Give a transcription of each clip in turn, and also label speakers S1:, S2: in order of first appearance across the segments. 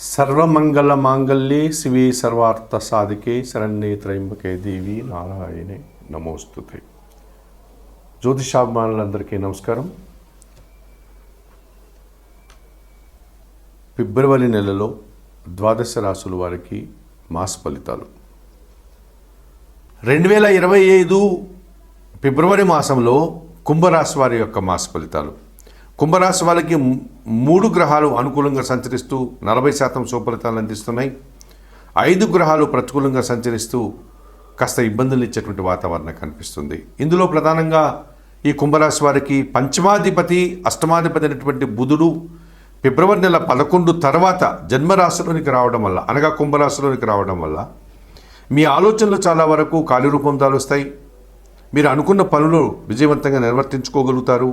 S1: సర్వమంగళ మాంగళ్యే శివే సర్వార్థ సాధికే శరణ్యే త్రయంబకే దేవి నారాయణే నమోస్తుతే. జ్యోతిషాభిమానులందరికీ నమస్కారం. ఫిబ్రవరి నెలలో ద్వాదశ రాసుల వారికి మాస ఫలితాలు. రెండు వేల ఇరవై ఐదు ఫిబ్రవరి మాసంలో కుంభరాశి వారి యొక్క మాస ఫలితాలు. కుంభరాశి వాళ్ళకి మూడు గ్రహాలు అనుకూలంగా సంచరిస్తూ నలభై శాతం సుఫలితాలు అందిస్తున్నాయి. ఐదు గ్రహాలు ప్రతికూలంగా సంచరిస్తూ కాస్త ఇబ్బందులు ఇచ్చేటువంటి వాతావరణం కనిపిస్తుంది. ఇందులో ప్రధానంగా ఈ కుంభరాశి వారికి పంచమాధిపతి అష్టమాధిపతి అయినటువంటి బుధుడు ఫిబ్రవరి నెల పదకొండు తర్వాత జన్మరాశిలోనికి రావడం వల్ల అనగా కుంభరాశిలోనికి రావడం వల్ల మీ ఆలోచనలు చాలా వరకు కార్యరూపం దాలుస్తాయి. మీరు అనుకున్న పనులు విజయవంతంగా నిర్వర్తించుకోగలుగుతారు.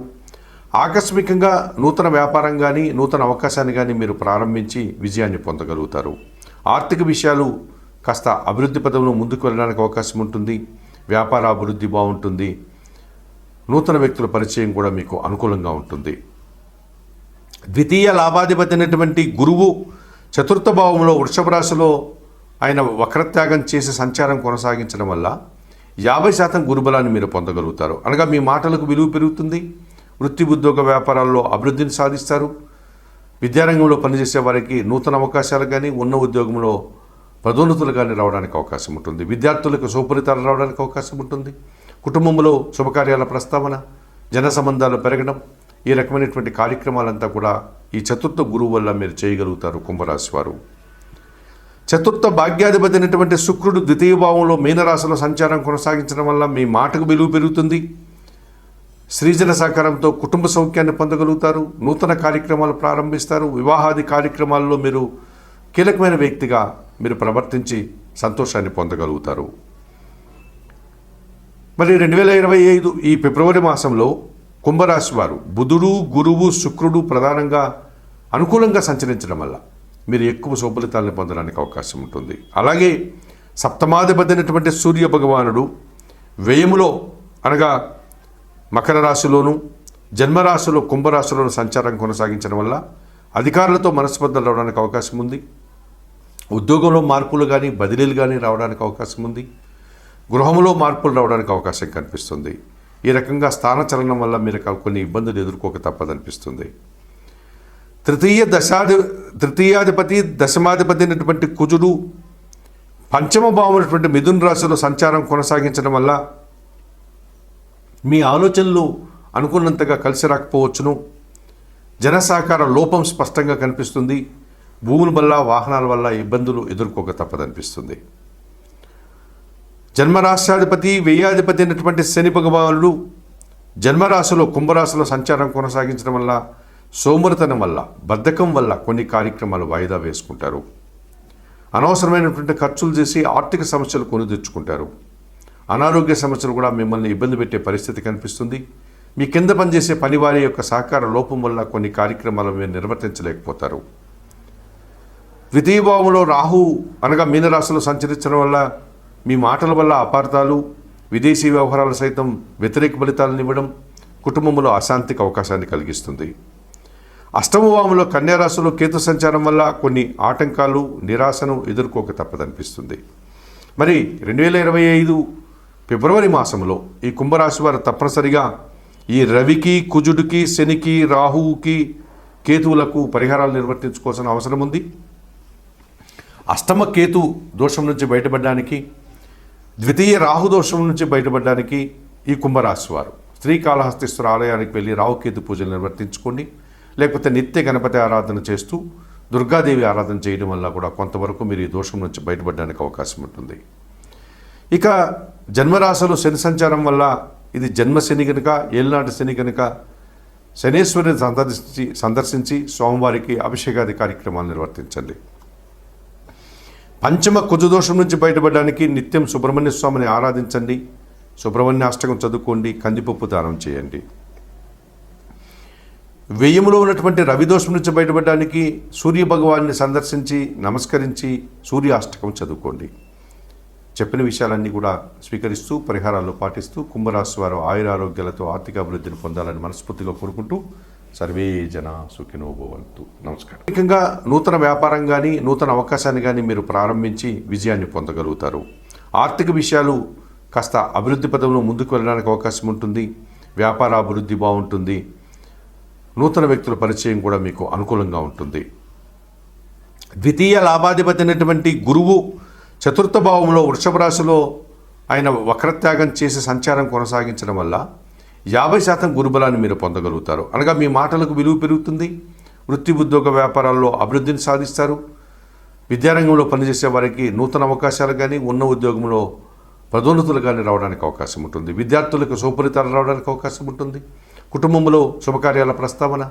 S1: ఆకస్మికంగా నూతన వ్యాపారం కానీ నూతన అవకాశాన్ని కానీ మీరు ప్రారంభించి విజయాన్ని పొందగలుగుతారు. ఆర్థిక విషయాలు కాస్త అభివృద్ధి పదంలో ముందుకు వెళ్ళడానికి అవకాశం ఉంటుంది. వ్యాపార అభివృద్ధి బాగుంటుంది. నూతన వ్యక్తుల పరిచయం కూడా మీకు అనుకూలంగా ఉంటుంది. ద్వితీయ లాభాధిపతి అయినటువంటి గురువు చతుర్థ భావంలో వృషభ రాశిలో ఆయన వక్రత్యాగం చేసి సంచారం కొనసాగించడం వల్ల యాభై శాతం గురుబలాన్ని మీరు పొందగలుగుతారు. అనగా మీ మాటలకు విలువ పెరుగుతుంది. వృత్తి ఉద్యోగ వ్యాపారాల్లో అభివృద్ధిని సాధిస్తారు. విద్యారంగంలో పనిచేసే వారికి నూతన అవకాశాలు కానీ ఉన్న ఉద్యోగంలో పదోన్నతులు కానీ రావడానికి అవకాశం ఉంటుంది. విద్యార్థులకు సుఫలితాలు రావడానికి అవకాశం ఉంటుంది. కుటుంబంలో శుభకార్యాల ప్రస్తావన జన సంబంధాలు పెరగడం ఈ రకమైనటువంటి కార్యక్రమాలంతా కూడా ఈ చతుర్థ గురువు వల్ల మీరు చేయగలుగుతారు కుంభరాశి వారు. చతుర్థ భాగ్యాధిపతి అయినటువంటి శుక్రుడు ద్వితీయ భావంలో మీనరాశిలో సంచారం కొనసాగించడం వల్ల మీ మాటకు విలువ పెరుగుతుంది. సృజన సహకారంతో కుటుంబ సౌఖ్యాన్ని పొందగలుగుతారు. నూతన కార్యక్రమాలు ప్రారంభిస్తారు. వివాహాది కార్యక్రమాల్లో మీరు కీలకమైన వ్యక్తిగా మీరు ప్రవర్తించి సంతోషాన్ని పొందగలుగుతారు. మరి రెండు వేల ఇరవై ఐదు ఈ ఫిబ్రవరి మాసంలో కుంభరాశి వారు బుధుడు గురువు శుక్రుడు ప్రధానంగా అనుకూలంగా సంచరించడం వల్ల మీరు ఎక్కువ శుభలితాలను పొందడానికి అవకాశం ఉంటుంది. అలాగే సప్తమాధిపతి అయినటువంటి సూర్య భగవానుడు వ్యయములో అనగా మకర రాశిలోను జన్మరాశిలో కుంభరాశిలోను సంచారం కొనసాగించడం వల్ల అధికారులతో మనస్పర్ధలు రావడానికి అవకాశం ఉంది. ఉద్యోగంలో మార్పులు కానీ బదిలీలు కానీ రావడానికి అవకాశం ఉంది. గృహంలో మార్పులు రావడానికి అవకాశం కనిపిస్తుంది. ఈ రకంగా స్థానచలనం వల్ల మీరు కొన్ని ఇబ్బందులు ఎదుర్కోక తప్పదనిపిస్తుంది. తృతీయ దశాధి తృతీయాధిపతి దశమాధిపతి అయినటువంటి కుజుడు పంచమ భావమైనటువంటి మిథున్ రాశిలో సంచారం కొనసాగించడం వల్ల మీ ఆలోచనలు అనుకున్నంతగా కలిసి రాకపోవచ్చును. జనసాకార లోపం స్పష్టంగా కనిపిస్తుంది. భూముల వల్ల వాహనాల వల్ల ఇబ్బందులు ఎదుర్కోక తప్పదనిపిస్తుంది. జన్మరాష్ట్రాధిపతి వ్యయాధిపతి అయినటువంటి శని భగవానుడు జన్మరాశిలో కుంభరాశిలో సంచారం కొనసాగించడం వల్ల సోమరితనం వల్ల బద్ధకం వల్ల కొన్ని కార్యక్రమాలు వాయిదా వేసుకుంటారు. అనవసరమైనటువంటి ఖర్చులు చేసి ఆర్థిక సమస్యలు కొని తెచ్చుకుంటారు. అనారోగ్య సమస్యలు కూడా మిమ్మల్ని ఇబ్బంది పెట్టే పరిస్థితి కనిపిస్తుంది. మీ కింద పనిచేసే పనివారి యొక్క సహకార లోపం వల్ల కొన్ని కార్యక్రమాలు మీరు నిర్వర్తించలేకపోతారు. ద్వితీయభావంలో రాహు అనగా మీనరాశిలో సంచరించడం వల్ల మీ మాటల వల్ల అపార్థాలు విదేశీ వ్యవహారాలు సైతం వ్యతిరేక ఫలితాలను ఇవ్వడం కుటుంబంలో అశాంతికి అవకాశాన్ని కలిగిస్తుంది. అష్టమ కన్యారాశిలో కేతు సంచారం వల్ల కొన్ని ఆటంకాలు నిరాశను ఎదుర్కోక తప్పదనిపిస్తుంది. మరి రెండు వేల ఇరవై ఐదు ఫిబ్రవరి మాసంలో ఈ కుంభరాశి వారు తప్పనిసరిగా ఈ రవికి కుజుడికి శనికి రాహువుకి కేతువులకు పరిహారాలు నిర్వర్తించుకోవాల్సిన అవసరం ఉంది. అష్టమ కేతు దోషం నుంచి బయటపడడానికి ద్వితీయ రాహు దోషం నుంచి బయటపడడానికి ఈ కుంభరాశి వారు శ్రీకాళహస్తీశ్వర ఆలయానికి వెళ్ళి రాహుకేతు పూజలు నిర్వర్తించుకోండి. లేకపోతే నిత్య గణపతి ఆరాధన చేస్తూ దుర్గాదేవి ఆరాధన చేయడం వల్ల కూడా కొంతవరకు మీరు ఈ దోషం నుంచి బయటపడడానికి అవకాశం ఉంటుంది. ఇక జన్మరాశులు శని సంచారం వల్ల ఇది జన్మ శని కనుక ఏలినాటి శని కనుక శనేశ్వరిని సందర్శించి సందర్శించి స్వామివారికి అభిషేకాది కార్యక్రమాలు నిర్వర్తించండి. పంచమ కుజదోషం నుంచి బయటపడడానికి నిత్యం సుబ్రహ్మణ్య స్వామిని ఆరాధించండి. సుబ్రహ్మణ్య అష్టకం చదువుకోండి కందిపప్పు దానం చేయండి. వ్యయములో ఉన్నటువంటి రవిదోషం నుంచి బయటపడడానికి సూర్య భగవాన్ని సందర్శించి నమస్కరించి సూర్య అష్టకం చదువుకోండి. చెప్పిన విషయాలన్నీ కూడా స్వీకరిస్తూ పరిహారాలు పాటిస్తూ కుంభరాశి వారు ఆయురారోగ్యాలతో ఆర్థిక అభివృద్ధిని పొందాలని మనస్ఫూర్తిగా కోరుకుంటూ సర్వే జన సుఖినోభవంతు నమస్కారం. ముఖ్యంగా నూతన వ్యాపారం కానీ నూతన అవకాశాన్ని కానీ మీరు ప్రారంభించి విజయాన్ని పొందగలుగుతారు. ఆర్థిక విషయాలు కాస్త అభివృద్ధి పదంలో ముందుకు వెళ్ళడానికి అవకాశం ఉంటుంది. వ్యాపార అభివృద్ధి బాగుంటుంది. నూతన వ్యక్తుల పరిచయం కూడా మీకు అనుకూలంగా ఉంటుంది. ద్వితీయ లాభాధిపతి అయినటువంటి గురువు చతుర్థ భావంలో వృషభ రాశిలో ఆయన వక్రత్యాగం చేసి సంచారం కొనసాగించడం వల్ల యాభై శాతం గురుబలాన్ని మీరు పొందగలుగుతారు. అనగా మీ మాటలకు విలువ పెరుగుతుంది. వృత్తి ఉద్యోగ వ్యాపారాల్లో అభివృద్ధిని సాధిస్తారు. విద్యారంగంలో పనిచేసే వారికి నూతన అవకాశాలు కానీ ఉన్న ఉద్యోగంలో పదోన్నతులు కానీ రావడానికి అవకాశం ఉంటుంది. విద్యార్థులకు సుఫలితాలు రావడానికి అవకాశం ఉంటుంది. కుటుంబంలో శుభకార్యాల ప్రస్తావన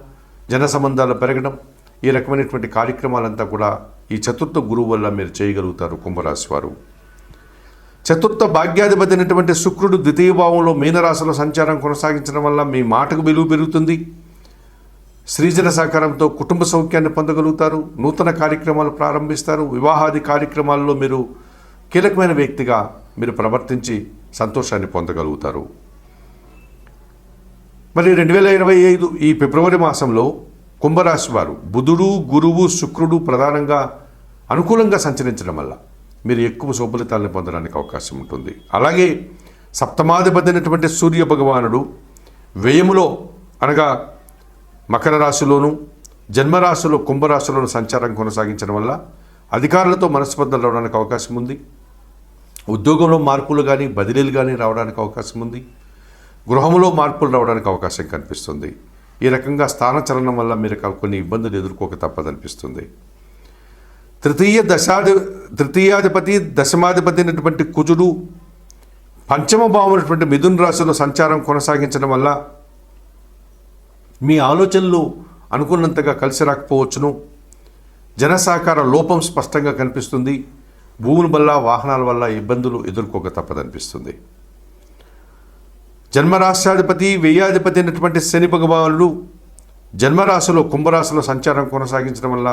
S1: జన సంబంధాలు పెరగడం ఈ రకమైనటువంటి కార్యక్రమాలంతా కూడా ఈ చతుర్థ గురువు వల్ల మీరు చేయగలుగుతారు కుంభరాశి వారు. చతుర్థ భాగ్యాధిపతి అయినటువంటి శుక్రుడు ద్వితీయ భావంలో మీనరాశిలో సంచారం కొనసాగించడం వల్ల మీ మాటకు విలువ పెరుగుతుంది. సృజన సహకారంతో కుటుంబ సౌఖ్యాన్ని పొందగలుగుతారు. నూతన కార్యక్రమాలు ప్రారంభిస్తారు. వివాహాది కార్యక్రమాల్లో మీరు కీలకమైన వ్యక్తిగా మీరు ప్రవర్తించి సంతోషాన్ని పొందగలుగుతారు. మరి రెండు వేల ఇరవై ఐదు ఈ ఫిబ్రవరి మాసంలో కుంభరాశి వారు బుధుడు గురువు శుక్రుడు ప్రధానంగా అనుకూలంగా సంచరించడం వల్ల మీరు ఎక్కువ శుభలితాలను పొందడానికి అవకాశం ఉంటుంది. అలాగే సప్తమాధిపతి అయినటువంటి సూర్య భగవానుడు వ్యయములో అనగా మకర రాశిలోను జన్మరాశిలో కుంభరాశిలోను సంచారం కొనసాగించడం వల్ల అధికారులతో మనస్పర్ధలు రావడానికి అవకాశం ఉంది. ఉద్యోగంలో మార్పులు కానీ బదిలీలు కానీ రావడానికి అవకాశం ఉంది. గృహంలో మార్పులు రావడానికి అవకాశం కనిపిస్తుంది. ఈ రకంగా స్థానచలనం వల్ల మీరు కొన్ని ఇబ్బందులు ఎదుర్కోక తప్పదనిపిస్తుంది. తృతీయ దశాధి తృతీయాధిపతి దశమాధిపతి అయినటువంటి కుజుడు పంచమ భావమైనటువంటి మిథున్ రాశిలో సంచారం కొనసాగించడం వల్ల మీ ఆలోచనలు అనుకున్నంతగా కలిసి రాకపోవచ్చును. జనసాకార లోపం స్పష్టంగా కనిపిస్తుంది. భూముల వల్ల వాహనాల వల్ల ఇబ్బందులు ఎదుర్కోక తప్పదనిపిస్తుంది. జన్మరాశ్యాధిపతి వ్యయాధిపతి అయినటువంటి శని భగవానుడు జన్మరాశిలో కుంభరాశిలో సంచారం కొనసాగించడం వల్ల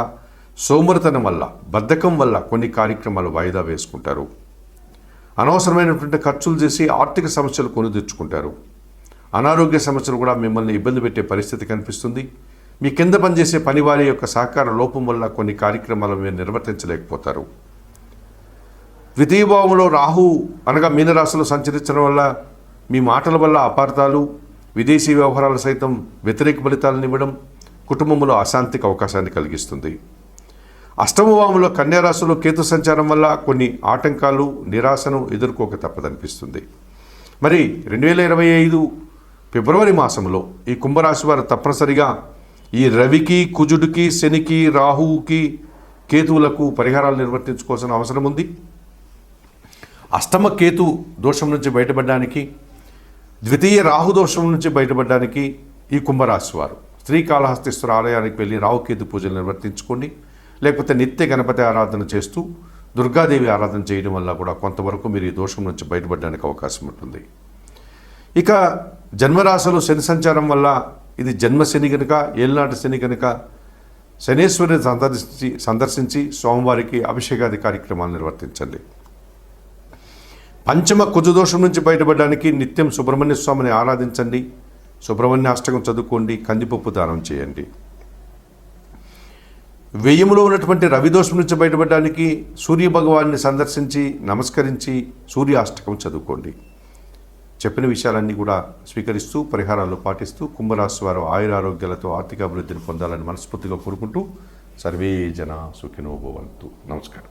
S1: సోమరితనం వల్ల బద్ధకం వల్ల కొన్ని కార్యక్రమాలు వాయిదా వేసుకుంటారు. అనవసరమైనటువంటి ఖర్చులు చేసి ఆర్థిక సమస్యలు కొని తెచ్చుకుంటారు. అనారోగ్య సమస్యలు కూడా మిమ్మల్ని ఇబ్బంది పెట్టే పరిస్థితి కనిపిస్తుంది. మీ కింద పనిచేసే పని వారి యొక్క సహకార లోపం వల్ల కొన్ని కార్యక్రమాలు మీరు నిర్వర్తించలేకపోతారు. ద్వితీయ భావంలో రాహు అనగా మీనరాశిలో సంచరించడం వల్ల మీ మాటల వల్ల అపార్థాలు విదేశీ వ్యవహారాలు సైతం వ్యతిరేక ఫలితాలను ఇవ్వడం కుటుంబంలో అశాంతికి అవకాశాన్ని కలిగిస్తుంది. అష్టమవాములో భావంలో కన్యారాశిలో కేతు సంచారం వల్ల కొన్ని ఆటంకాలు నిరాశను ఎదుర్కోక తప్పదనిపిస్తుంది. మరి రెండు వేల ఇరవై ఐదు ఫిబ్రవరి మాసంలో ఈ కుంభరాశి వారు తప్పనిసరిగా ఈ రవికి కుజుడికి శనికి రాహువుకి కేతువులకు పరిహారాలు నిర్వర్తించుకోవాల్సిన అవసరం ఉంది. అష్టమ కేతు దోషం నుంచి బయటపడడానికి ద్వితీయ రాహు దోషం నుంచి బయటపడడానికి ఈ కుంభరాశి వారు. శ్రీకాళహస్తీశ్వర ఆలయానికి వెళ్ళి రావుకేతు పూజలు నిర్వర్తించుకోండి. లేకపోతే నిత్య గణపతి ఆరాధన చేస్తూ దుర్గాదేవి ఆరాధన చేయడం వల్ల కూడా కొంతవరకు మీరు ఈ దోషం నుంచి బయటపడడానికి అవకాశం ఉంటుంది. ఇక జన్మరాశులు శని సంచారం వల్ల ఇది జన్మ శని కనుక ఏళ్ళనాటి శని కనుక శనేశ్వరిని సందర్శించి సందర్శించి సోమవారికి అభిషేకాది కార్యక్రమాలు నిర్వర్తించండి. పంచమ కుజదోషం నుంచి బయటపడడానికి నిత్యం సుబ్రహ్మణ్య స్వామిని ఆరాధించండి. సుబ్రహ్మణ్య అష్టకం చదువుకోండి. కందిపప్పు దానం చేయండి. వ్యయములో ఉన్నటువంటి రవిదోషం నుంచి బయటపడడానికి సూర్య భగవాన్ని సందర్శించి నమస్కరించి సూర్య అష్టకం చదువుకోండి. చెప్పిన విషయాలన్నీ కూడా స్వీకరిస్తూ పరిహారాలు పాటిస్తూ కుంభరాశి వారు ఆయురారోగ్యాలతో ఆర్థిక అభివృద్ధిని పొందాలని మనస్ఫూర్తిగా కోరుకుంటూ సర్వే జన సుఖినోభవంతు నమస్కారం.